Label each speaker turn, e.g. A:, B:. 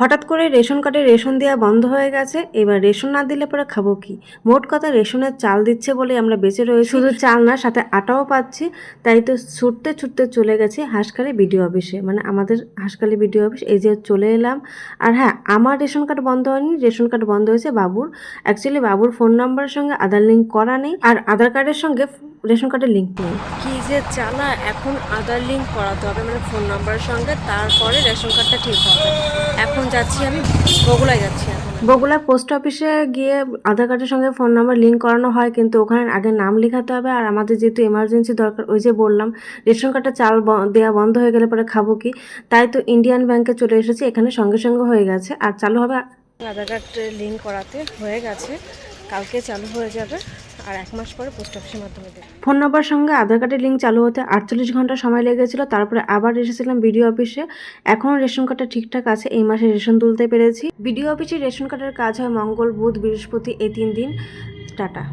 A: হঠাৎ করে রেশন কার্ডে রেশন দেওয়া বন্ধ হয়ে গেছে এবার রেশন না দিলে পরে খাব কি? মোট কথা রেশনের চাল দিচ্ছে বলে আমরা বেঁচে রয়েছি। শুধু চাল না সাথে আটাও পাচ্ছি। তাই তো ছুটতে ছুটতে চলে গেছি হাঁসখালি বিডিও অফিসে। মানে আমাদের হাঁসখালি বিডিও অফিস এই যে চলে এলাম। আর হ্যাঁ আমার রেশন কার্ড বন্ধ হয়নি রেশন কার্ড বন্ধ হয়েছে বাবুর। অ্যাকচুয়ালি বাবুর ফোন নাম্বারের সঙ্গে আধার লিঙ্ক করা নেই। আর আধার কার্ডের সঙ্গে রেশন কার্ডের লিঙ্ক নেই। কি যে চালা এখন আধার লিঙ্ক করাতে হবে মানে ফোন নাম্বারের সঙ্গে তারপরে রেশন কার্ডটা ঠিক হবে। এখন যাচ্ছি আমি বগুলায় যাচ্ছি বগুলা পোস্ট অফিসে গিয়ে আধার কার্ডের সঙ্গে ফোন নাম্বার লিঙ্ক করানো হয় কিন্তু ওখানে আগে নাম লেখাতে হবে আর আমাদের যেহেতু এমার্জেন্সি দরকার ওই যে বললাম রেশন কার্ডটা চাল দেওয়া বন্ধ হয়ে গেলে পরে খাব কি? তাই তো ইন্ডিয়ান ব্যাংকে চলে এসেছি এখানে সঙ্গে সঙ্গে হয়ে গেছে আর চালু হবে আধার কার্ড লিঙ্ক করাতে হয়ে গেছে কালকে চালু হয়ে যাবে। আর এক মাস পরে পোস্ট অফিসের মাধ্যমে ফোন নাম্বার সঙ্গে আধার কার্ডের লিঙ্ক চালু হতে আটচল্লিশ ঘণ্টা সময় লেগেছিল, তারপরে আবার এসেছিলাম বিডিও অফিসে। এখন রেশন কার্ডটা ঠিকঠাক আছে, এই মাসে রেশন তুলতে পেরেছি। বিডিও অফিসে রেশন কার্ডের কাজ হয় মঙ্গল, বুধ, বৃহস্পতি, এই তিন দিন। টাটা।